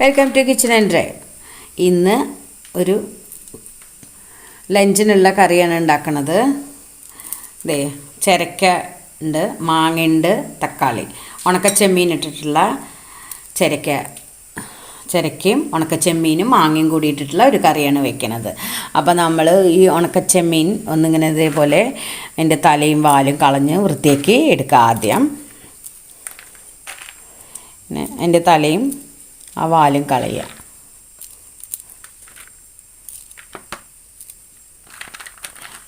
Welcome to kitchen and drive ഇന്ന് ഒരു ലഞ്ചിനുള്ള കറിയാണ് ഉണ്ടാക്കുന്നത് ദേ ചിരക്ക ഉണ്ട് മാങ്ങയുണ്ട് തക്കാളി. ഉണക്കച്ചെമ്മീൻ ഇട്ടിട്ടുള്ള ചിരക്ക ചിരക്കയും ഉണക്കച്ചെമ്മീനും മാങ്ങയും കൂടി ഇട്ടിട്ടുള്ള ഒരു കറിയാണ് വെക്കുന്നത് അപ്പോൾ നമ്മൾ ഈ ഉണക്കച്ചെമ്മീൻ ഒന്നിങ്ങനെ ഇതേപോലെ അതിന്റെ തലയും വാലും കളഞ്ഞ് വൃത്തിയാക്കി എടുക്കുക ആദ്യം. പിന്നെ അതിന്റെ തലയും ആ വാലും കളയുക.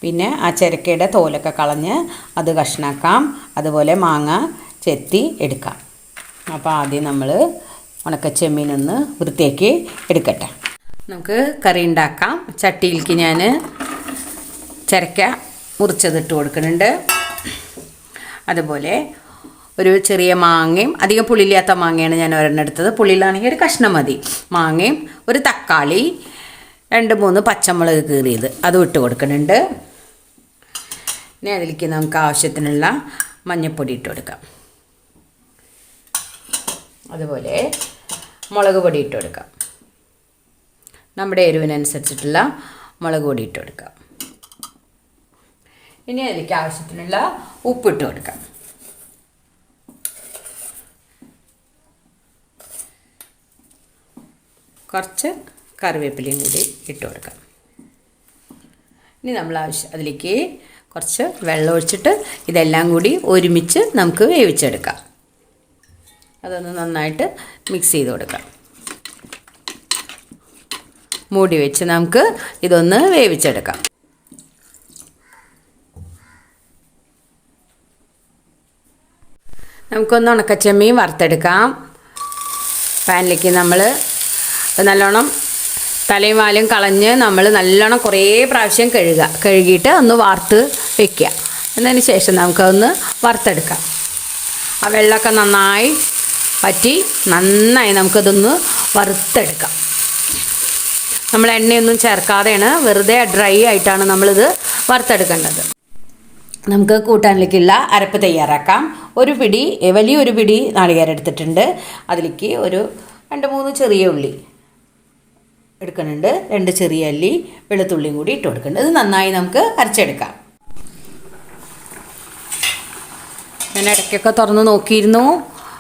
പിന്നെ ആ ചിരക്കയുടെ തോലൊക്കെ കളഞ്ഞ് അത് കഷ്ണാക്കാം. അതുപോലെ മാങ്ങ ചെത്തി എടുക്കാം. അപ്പോൾ ആദ്യം നമ്മൾ ഉണക്കച്ചെമ്മീനൊന്ന് വൃത്തിയാക്കി എടുക്കട്ടെ. നമുക്ക് കറി ഉണ്ടാക്കാം. ചട്ടിയിലേക്ക് ഞാൻ ചിരക്ക മുറിച്ചതിട്ട് കൊടുക്കുന്നുണ്ട്. അതുപോലെ ഒരു ചെറിയ മാങ്ങയും അധികം പുളിയില്ലാത്ത മാങ്ങയാണ് ഞാൻ ഒരെണ്ണം എടുത്തത്. പുളിയിലാണെങ്കിൽ ഒരു കഷ്ണം മതി. മാങ്ങയും ഒരു തക്കാളി രണ്ട് മൂന്ന് പച്ചമുളക് കീറിയത്. അതും ഇട്ട് കൊടുക്കുന്നുണ്ട്. ഇനി അതിലേക്ക് നമുക്ക് ആവശ്യത്തിനുള്ള മഞ്ഞൾപ്പൊടി ഇട്ട് കൊടുക്കാം. അതുപോലെ മുളക് പൊടി ഇട്ട് കൊടുക്കാം. നമ്മുടെ എരിവിനനുസരിച്ചിട്ടുള്ള മുളക് പൊടി ഇട്ട് കൊടുക്കാം. ഇനി അതിലേക്ക് ആവശ്യത്തിനുള്ള ഉപ്പിട്ട് കൊടുക്കാം. കുറച്ച് കറിവേപ്പിലയും കൂടി ഇട്ട് കൊടുക്കാം. ഇനി നമ്മൾ ആവശ്യം അതിലേക്ക് കുറച്ച് വെള്ളം ഒഴിച്ചിട്ട് ഇതെല്ലാം കൂടി ഒരുമിച്ച് നമുക്ക് വേവിച്ചെടുക്കാം. അതൊന്ന് നന്നായിട്ട് മിക്സ് ചെയ്ത് കൊടുക്കാം. മൂടി വെച്ച് നമുക്ക് ഇതൊന്ന് വേവിച്ചെടുക്കാം. നമുക്കൊന്ന് ഉണക്കച്ചെമ്മീൻ വറുത്തെടുക്കാം. പാനിലേക്ക് നമ്മൾ നല്ലോണം തലയും വാലും കളഞ്ഞ് നമ്മൾ നല്ലോണം കുറേ പ്രാവശ്യം കഴുകുക കഴുകിയിട്ട് ഒന്ന് വാർത്ത് വെക്കുക എന്നതിന് ശേഷം നമുക്കതൊന്ന് വറുത്തെടുക്കാം. ആ വെള്ളമൊക്കെ നന്നായി പറ്റി നന്നായി നമുക്കതൊന്ന് വറുത്തെടുക്കാം. നമ്മൾ എണ്ണയൊന്നും ചേർക്കാതെയാണ് വെറുതെ ഡ്രൈ ആയിട്ടാണ് നമ്മളിത് വറുത്തെടുക്കേണ്ടത്. നമുക്ക് കൂട്ടാനിലേക്കുള്ള അരപ്പ് തയ്യാറാക്കാം. ഒരു പിടി വലിയൊരു പിടി നാളികേരം എടുത്തിട്ടുണ്ട്. അതിലേക്ക് ഒരു രണ്ട് മൂന്ന് ചെറിയ ഉള്ളി. എടുക്കുന്നുണ്ട്. രണ്ട് ചെറിയ അല്ലി വെളുത്തുള്ളിയും കൂടി ഇട്ട് കൊടുക്കുന്നുണ്ട്. ഇത് നന്നായി നമുക്ക് അരച്ചെടുക്കാം. ഞാൻ ഇടയ്ക്കൊക്കെ തുറന്ന് നോക്കിയിരുന്നു.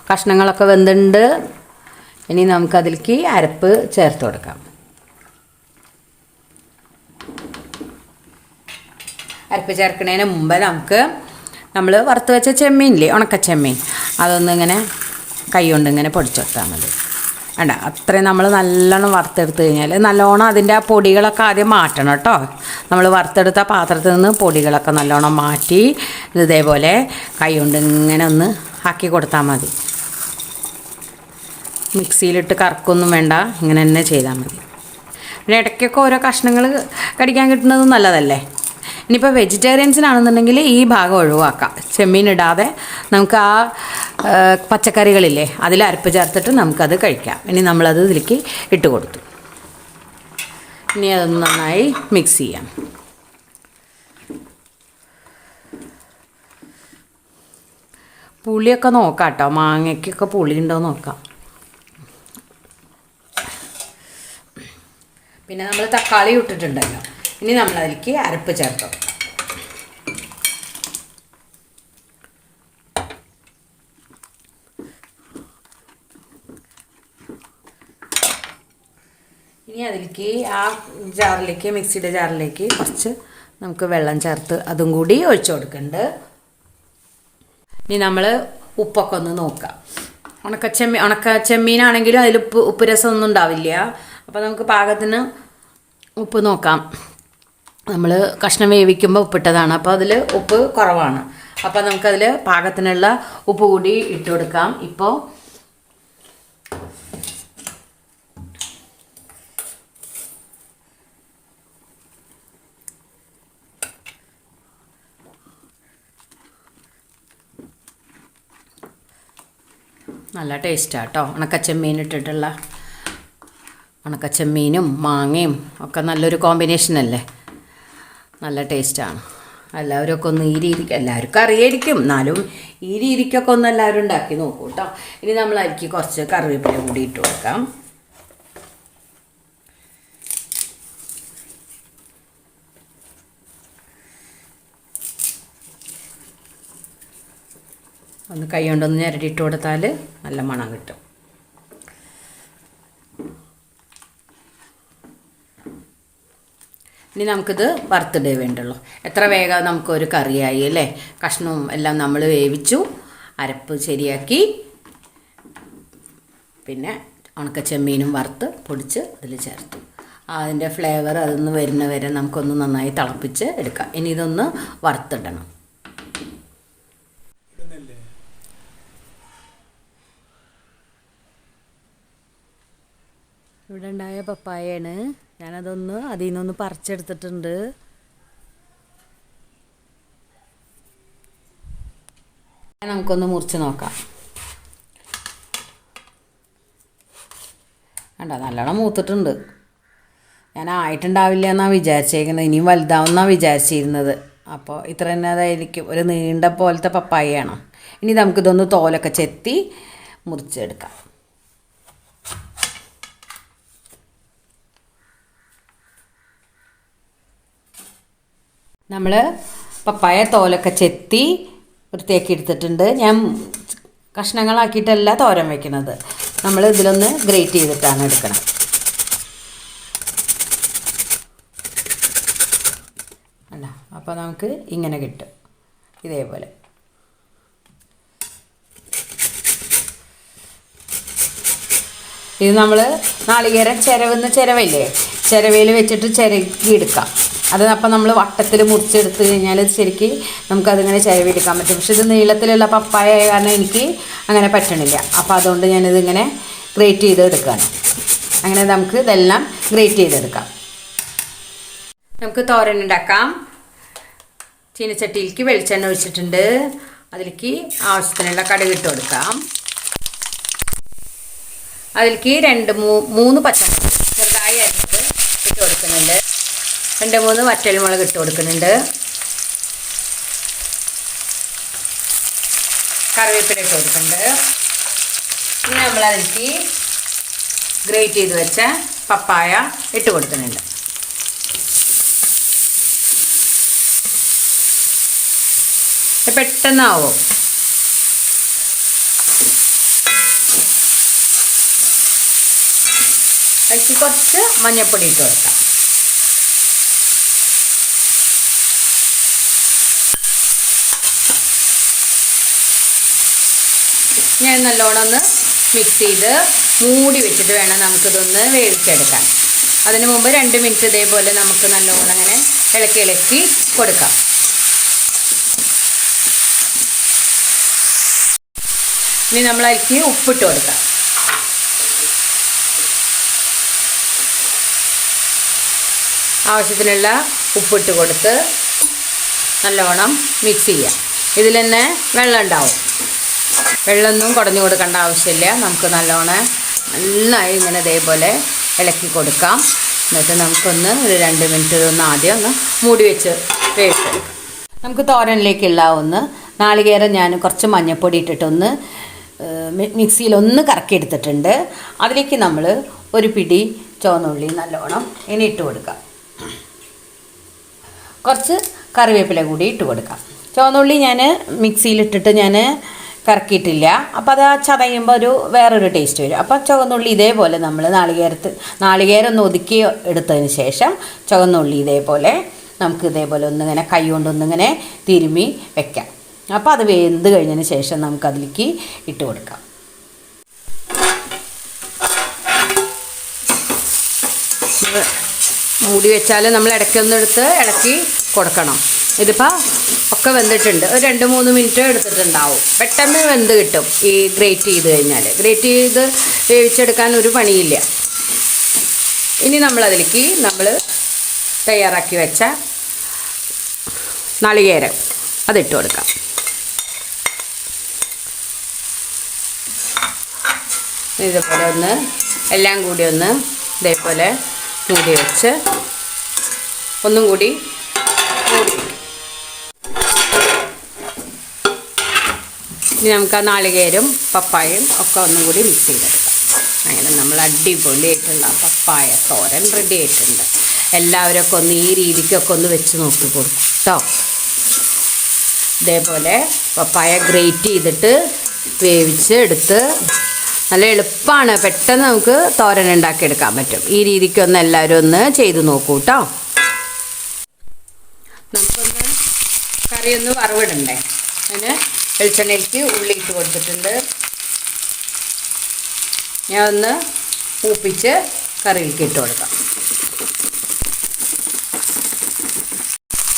കഷ്ണങ്ങളൊക്കെ വെന്തുണ്ട്. ഇനി നമുക്കതിലേക്ക് അരപ്പ് ചേർത്ത് കൊടുക്കാം. അരപ്പ് ചേർക്കുന്നതിന് മുമ്പ് നമുക്ക് നമ്മൾ വറുത്ത് വെച്ച ചെമ്മീനില്ലേ ഉണക്ക ചെമ്മീൻ അതൊന്നിങ്ങനെ കൈ കൊണ്ട് ഇങ്ങനെ പൊടിച്ചെടുത്താൽ മതി. വേണ്ട അത്രയും നമ്മൾ നല്ലോണം വറുത്തെടുത്ത് കഴിഞ്ഞാൽ നല്ലോണം അതിന്റെ ആ പൊടികളൊക്കെ ആദ്യം മാറ്റണം കേട്ടോ. നമ്മൾ വറുത്തെടുത്ത പാത്രത്തിൽ നിന്ന് പൊടികളൊക്കെ നല്ലോണം മാറ്റി ഇതേപോലെ കൈ കൊണ്ട് ഇങ്ങനെ ഒന്ന് ആക്കി കൊടുത്താൽ മതി. മിക്സിയിലിട്ട് കറക്കൊന്നും വേണ്ട ഇങ്ങനെ തന്നെ ചെയ്താൽ മതി. പിന്നെ ഇടയ്ക്കൊക്കെ ഓരോ കഷ്ണങ്ങൾ കടിക്കാൻ കിട്ടുന്നത് നല്ലതല്ലേ? ഇനിയിപ്പോൾ വെജിറ്റേറിയൻസിനാണെന്നുണ്ടെങ്കിൽ ഈ ഭാഗം ഒഴിവാക്കാം. ചെമ്മീൻ ഇടാതെ നമുക്ക് ആ പച്ചക്കറികളില്ലേ അതിൽ അരപ്പ് ചേർത്തിട്ട് നമുക്കത് കഴിക്കാം. ഇനി നമ്മളത് ഇതിലേക്ക് ഇട്ട് കൊടുത്തു. ഇനി അതൊന്ന് നന്നായി മിക്സ് ചെയ്യാം. പുളിയൊക്കെ നോക്കാം കേട്ടോ മാങ്ങയ്ക്കൊക്കെ പുളി ഉണ്ടോ നോക്കാം. പിന്നെ നമ്മൾ തക്കാളി ഇട്ടിട്ടുണ്ടല്ലോ. ഇനി നമ്മൾ അതിലേക്ക് അരപ്പ് ചേർക്കാം. ഇനി അതിലേക്ക് ആ ജാറിലേക്ക് മിക്സിയുടെ ജാറിലേക്ക് കുറച്ച് നമുക്ക് വെള്ളം ചേർത്ത് അതും കൂടി ഒഴിച്ചു കൊടുക്കുന്നുണ്ട് ഇനി നമ്മൾ ഉപ്പൊക്കെ ഒന്ന് നോക്കാം. ഉണക്കച്ചെമ്മി ഉണക്ക ചെമ്മീനാണെങ്കിലും അതിൽ ഉപ്പ് ഉപ്പ് രസമൊന്നും ഉണ്ടാവില്ല. അപ്പോൾ നമുക്ക് പാകത്തിന് ഉപ്പ് നോക്കാം. നമ്മൾ കഷ്ണം വേവിക്കുമ്പോൾ ഉപ്പിട്ടതാണ്. അപ്പോൾ അതിൽ ഉപ്പ് കുറവാണ്. അപ്പോൾ നമുക്കതിൽ പാകത്തിനുള്ള ഉപ്പ് കൂടി ഇട്ട് കൊടുക്കാം. ഇപ്പോൾ നല്ല ടേസ്റ്റാണ് കേട്ടോ ഉണക്കച്ചെമ്മീൻ ഇട്ടിട്ടുള്ള ഉണക്കച്ചെമ്മീനും മാങ്ങയും ഒക്കെ നല്ലൊരു കോമ്പിനേഷൻ അല്ലേ? നല്ല ടേസ്റ്റാണ്. എല്ലാവരൊക്കെ ഒന്ന് ഈ രീതിക്ക് എല്ലാവർക്കും അറിയായിരിക്കും. എന്നാലും ഈ രീതിക്കൊക്കെ ഒന്ന് എല്ലാവരും ഉണ്ടാക്കി നോക്കൂ കേട്ടോ ഇനി നമ്മൾ അരിക്ക് കുറച്ച് കറിവേപ്പില കൂടി ഇട്ട് കൊടുക്കാം. ഒന്ന് കൈ കൊണ്ടൊന്ന് ഞരടിയിട്ട് കൊടുത്താൽ നല്ല മണം കിട്ടും. ഇനി നമുക്കിത് വറുത്തിടേ വേണ്ടുള്ളൂ. എത്ര വേഗം നമുക്കൊരു കറിയായി അല്ലേ? കഷ്ണവും എല്ലാം നമ്മൾ വേവിച്ചു അരപ്പ് ശരിയാക്കി. പിന്നെ ഉണക്ക ചെമ്മീനും വറുത്ത് പൊടിച്ച് അതിൽ ചേർത്തു. അതിന്റെ ഫ്ലേവർ അതൊന്ന് വരുന്ന വരെ നമുക്കൊന്ന് നന്നായി തിളപ്പിച്ച് എടുക്കാം. ഇനി ഇതൊന്ന് വറുത്തിടണം. ഉണ്ടായ പപ്പായയാണ് ഞാനതൊന്ന് അതിൽ നിന്നൊന്ന് പറിച്ചെടുത്തിട്ടുണ്ട്. നമുക്കൊന്ന് മുറിച്ച് നോക്കാം. കണ്ടോ നല്ലോണം മൂത്തിട്ടുണ്ട്. ഞാൻ ആയിട്ടുണ്ടാവില്ല എന്നാണ് വിചാരിച്ചേക്കുന്നത്. ഇനിയും വലുതാവുന്നാണ് വിചാരിച്ചിരുന്നത്. അപ്പോൾ ഇത്ര തന്നെ അതായിരിക്കും. ഒരു നീണ്ട പോലത്തെ പപ്പായയാണ്. ഇനി നമുക്കിതൊന്ന് തോലൊക്കെ ചെത്തി മുറിച്ചെടുക്കാം. നമ്മൾ പപ്പായ തോലൊക്കെ ചെത്തി വൃത്തിയാക്കി എടുത്തിട്ടുണ്ട്. ഞാൻ കഷ്ണങ്ങളാക്കിയിട്ടല്ല തോരൻ വയ്ക്കുന്നത് നമ്മൾ ഇതിലൊന്ന് ഗ്രേറ്റ് ചെയ്തിട്ടാണ് എടുക്കണം. അല്ല അപ്പോൾ നമുക്ക് ഇങ്ങനെ കിട്ടും. ഇതേപോലെ. ഇത് നമ്മൾ നാളികേരം ചിരവെന്ന് ചിരവില്ലേ ചിരവയിൽ വെച്ചിട്ട് ചിരകി എടുക്കാം. അത് അപ്പം നമ്മൾ വട്ടത്തിൽ മുറിച്ചെടുത്ത് കഴിഞ്ഞാൽ ശരിക്ക് നമുക്കതിങ്ങനെ ചിരവിയെടുക്കാൻ പറ്റും. പക്ഷെ ഇത് നീളത്തിലുള്ള പപ്പായ കാരണം എനിക്ക് അങ്ങനെ പറ്റണില്ല. അപ്പോൾ അതുകൊണ്ട് ഞാനിതിങ്ങനെ ഗ്രേറ്റ് ചെയ്ത് എടുക്കുകയാണ് അങ്ങനെ നമുക്ക് ഇതെല്ലാം ഗ്രേറ്റ് ചെയ്തെടുക്കാം. നമുക്ക് തോരൻ ഉണ്ടാക്കാം. ചീനച്ചട്ടിയിലേക്ക് വെളിച്ചെണ്ണ ഒഴിച്ചിട്ടുണ്ട്. അതിലേക്ക് ആവശ്യത്തിനുള്ള കടുക് ഇട്ട് കൊടുക്കാം. അതിലേക്ക് രണ്ട് മൂന്ന് പച്ചമുളക് ചെറുതായി അരിഞ്ഞത് ഇട്ട് കൊടുക്കുന്നുണ്ട്. രണ്ട് മൂന്ന് വറ്റൽമുളക് ഇട്ട് കൊടുക്കുന്നുണ്ട്. കറിവേപ്പില ഇട്ട് കൊടുക്കുന്നുണ്ട്. ഇനി നമ്മൾ അതിലേക്ക് ഗ്രേറ്റ് ചെയ്ത് വെച്ച പപ്പായ ഇട്ട് കൊടുക്കുന്നുണ്ട്. പെട്ടെന്നാവും? അതിലേക്ക് കുറച്ച് മഞ്ഞപ്പൊടി ഇട്ട് കൊടുക്കാം. ഞാൻ നല്ലോണം ഒന്ന് മിക്സ് ചെയ്ത് മൂടി വെച്ചിട്ട് വേണം നമുക്കിതൊന്ന് വേവിച്ചെടുക്കാൻ. അതിന് മുമ്പ് രണ്ട് മിനിറ്റ് ഇതേപോലെ നമുക്ക് നല്ലോണം അങ്ങനെ ഇളക്കി ഇളക്കി കൊടുക്കാം. ഇനി നമ്മൾ അതിലേക്ക് ഉപ്പിട്ട് കൊടുക്കാം. ആവശ്യത്തിനുള്ള ഉപ്പിട്ട് കൊടുത്ത് നല്ലോണം മിക്സ് ചെയ്യാം. ഇതിൽ തന്നെ വെള്ളം ഉണ്ടാവും. വെള്ളമൊന്നും കുടഞ്ഞു കൊടുക്കേണ്ട ആവശ്യമില്ല. നമുക്ക് നല്ലോണം നന്നായി ഇങ്ങനെ ഇതേപോലെ ഇളക്കി കൊടുക്കാം. എന്നിട്ട് നമുക്കൊന്ന് ഒരു രണ്ട് മിനിറ്റ് ഒന്ന് ആദ്യം ഒന്ന് മൂടി വെച്ച് വേവിച്ചെടുക്കാം. നമുക്ക് തോരനിലേക്കുള്ള ഒന്ന് നാളികേരം ഞാൻ കുറച്ച് മഞ്ഞൾപ്പൊടി ഇട്ടിട്ടൊന്ന് മിക്സിയിൽ ഒന്ന് കറക്കി എടുത്തിട്ടുണ്ട് അതിലേക്ക് നമ്മൾ ഒരു പിടി ചുവന്നുള്ളി നല്ലോണം ഇനി ഇട്ട് കൊടുക്കാം. കുറച്ച് കറിവേപ്പില കൂടി ഇട്ട് കൊടുക്കാം. ചുവന്നുള്ളി ഞാൻ മിക്സിയിലിട്ടിട്ട് ഞാൻ കറക്കിയിട്ടില്ല. അപ്പോൾ അത് ചതയുമ്പോൾ ഒരു വേറൊരു ടേസ്റ്റ് വരും. അപ്പോൾ ചുവന്നുള്ളി ഇതേപോലെ നമ്മൾ നാളികേരത്ത് നാളികേരം ഒന്ന് ഒതുക്കി എടുത്തതിന് ശേഷം ചുവന്നുള്ളി ഇതേപോലെ നമുക്ക് ഇതേപോലെ ഒന്നിങ്ങനെ കൈ കൊണ്ടൊന്നിങ്ങനെ തിരുമി വെക്കാം. അപ്പോൾ അത് വെന്ത് കഴിഞ്ഞതിന് ശേഷം നമുക്കതിലേക്ക് ഇട്ട് കൊടുക്കാം. മൂടി വെച്ചാൽ നമ്മൾ ഇടയ്ക്കൊന്നെടുത്ത് ഇളക്കി കൊടുക്കണം. ഇതിപ്പോൾ ഒക്കെ വെന്തിട്ടുണ്ട്. ഒരു രണ്ട് മൂന്ന് മിനിറ്റ് എടുത്തിട്ടുണ്ടാവും. പെട്ടെന്ന് വെന്ത് കിട്ടും ഈ ഗ്രേറ്റ് ചെയ്ത് കഴിഞ്ഞാൽ ഗ്രേറ്റ് ചെയ്ത് വേവിച്ചെടുക്കാൻ ഒരു പണിയില്ല. ഇനി നമ്മളതിലേക്ക് നമ്മൾ തയ്യാറാക്കി വെച്ച നാളികേരം അതിട്ട് കൊടുക്കാം. ഇതുപോലെ ഒന്ന് എല്ലാം കൂടി ഒന്ന് ഇതേപോലെ മൂടി വെച്ച് ഒന്നും കൂടി മൂടി. ഇനി നമുക്ക് ആ നാളികേരും പപ്പായയും ഒക്കെ ഒന്നും കൂടി മിക്സ് ചെയ്തെടുക്കാം. അങ്ങനെ നമ്മൾ അടിപൊളിയായിട്ടുള്ള പപ്പായ തോരൻ റെഡി ആയിട്ടുണ്ട്. എല്ലാവരും ഒക്കെ ഒന്ന് ഈ രീതിക്കൊക്കെ ഒന്ന് വെച്ച് നോക്കി കൊടുക്കും കേട്ടോ ഇതേപോലെ പപ്പായ ഗ്രേറ്റ് ചെയ്തിട്ട് വേവിച്ച് എടുത്ത് നല്ല എളുപ്പമാണ് പെട്ടെന്ന് നമുക്ക് തോരൻ ഉണ്ടാക്കിയെടുക്കാൻ പറ്റും. ഈ രീതിക്കൊന്ന് എല്ലാവരും ഒന്ന് ചെയ്ത് നോക്കൂ കേട്ടോ നമുക്കൊന്ന് കറിയൊന്ന് വറവിടണ്ടേ? അതിന് വെളിച്ചെണ്ണയിലേക്ക് ഉള്ളി ഇട്ട് കൊടുത്തിട്ടുണ്ട്. ഞാൻ ഒന്ന് പൂപ്പിച്ച് കറിയിലേക്ക് ഇട്ട് കൊടുക്കാം.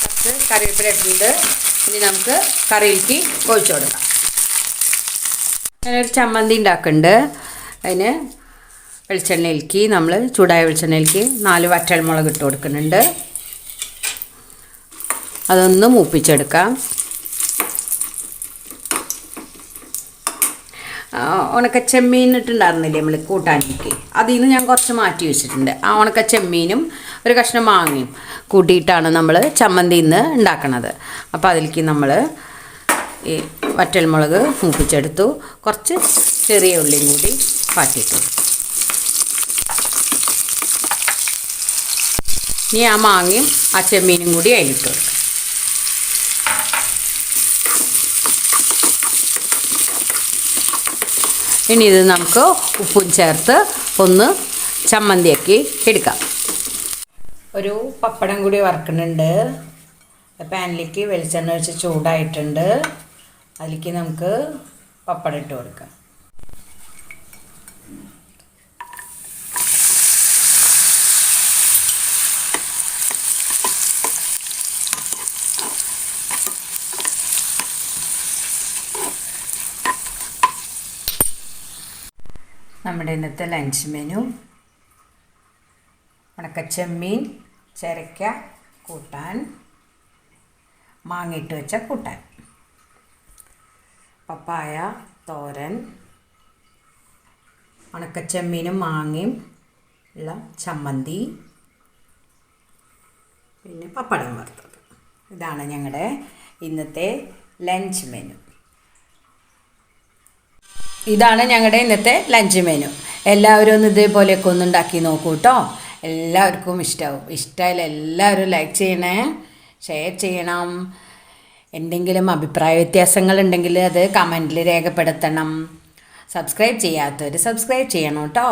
കുറച്ച് കറിവേപ്പില ഇട്ടിട്ടുണ്ട്. ഇനി നമുക്ക് കറിയിലേക്ക് ഒഴിച്ചു കൊടുക്കാം. ഞാനൊരു ചമ്മന്തി ഉണ്ടാക്കുന്നുണ്ട്. അതിന് വെളിച്ചെണ്ണയിലേക്ക് നമ്മൾ ചൂടായ വെളിച്ചെണ്ണയിലേക്ക് നാല് വറ്റൽമുളക് ഇട്ട് കൊടുക്കുന്നുണ്ട്. അതൊന്ന് മൂപ്പിച്ചെടുക്കാം. ആ, ഉണക്കച്ചെമ്മീൻ ഇട്ടുണ്ടായിരുന്നില്ലേ നമ്മൾ കൂട്ടാനിക്ക്? അതിൽ നിന്ന് ഞാൻ കുറച്ച് മാറ്റി വെച്ചിട്ടുണ്ട്. ആ ഉണക്ക ചെമ്മീനും ഒരു കഷ്ണം മാങ്ങയും കൂട്ടിയിട്ടാണ് നമ്മൾ ചമ്മന്തി ഇന്ന് ഉണ്ടാക്കണത്. അപ്പോൾ അതിലേക്ക് നമ്മൾ ഈ വറ്റൽമുളക് മൂപ്പിച്ചെടുത്തു. കുറച്ച് ചെറിയ ഉള്ളിയും കൂടി പാറ്റിട്ടു ഇനി ആ മാങ്ങയും ആ ചെമ്മീനും കൂടി അതിലിട്ട്. കൊടുക്കാം ഇനി ഇത് നമുക്ക് ഉപ്പും ചേർത്ത് ഒന്ന് ചമ്മന്തിയാക്കി എടുക്കാം. ഒരു പപ്പടം കൂടി വറക്കുന്നുണ്ട്. പാനിലേക്ക് വെളിച്ചെണ്ണ ഒഴിച്ച് ചൂടായിട്ടുണ്ട്. അതിലേക്ക് നമുക്ക് പപ്പടം ഇട്ട് കൊടുക്കാം. നമ്മുടെ ഇന്നത്തെ ലഞ്ച് മെനു ഉണക്കച്ചെമ്മീൻ ചിരക്ക കൂട്ടാൻ. മാങ്ങിയിട്ട് വെച്ച കൂട്ടാൻ. പപ്പായ തോരൻ. ഉണക്കച്ചെമ്മീനും മാങ്ങയും ഉള്ള ചമ്മന്തി. പിന്നെ പപ്പടം വറുത്തത്. ഇതാണ് ഞങ്ങളുടെ ഇന്നത്തെ ലഞ്ച് മെനു ഇതാണ് ഞങ്ങളുടെ ഇന്നത്തെ ലഞ്ച് മെനു എല്ലാവരും ഒന്ന് ഇതേപോലെയൊക്കെ ഒന്ന് ഉണ്ടാക്കി നോക്കൂ കേട്ടോ എല്ലാവർക്കും ഇഷ്ടമാവും ഇഷ്ടമായാലും എല്ലാവരും ലൈക്ക് ചെയ്യണേ. ഷെയർ ചെയ്യണം. എന്തെങ്കിലും അഭിപ്രായ വ്യത്യാസങ്ങൾ ഉണ്ടെങ്കിൽ അത് കമന്റിൽ രേഖപ്പെടുത്തണം. സബ്സ്ക്രൈബ് ചെയ്യാത്തവർ സബ്സ്ക്രൈബ് ചെയ്യണം കേട്ടോ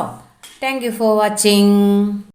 താങ്ക് യു ഫോർ വാച്ചിങ്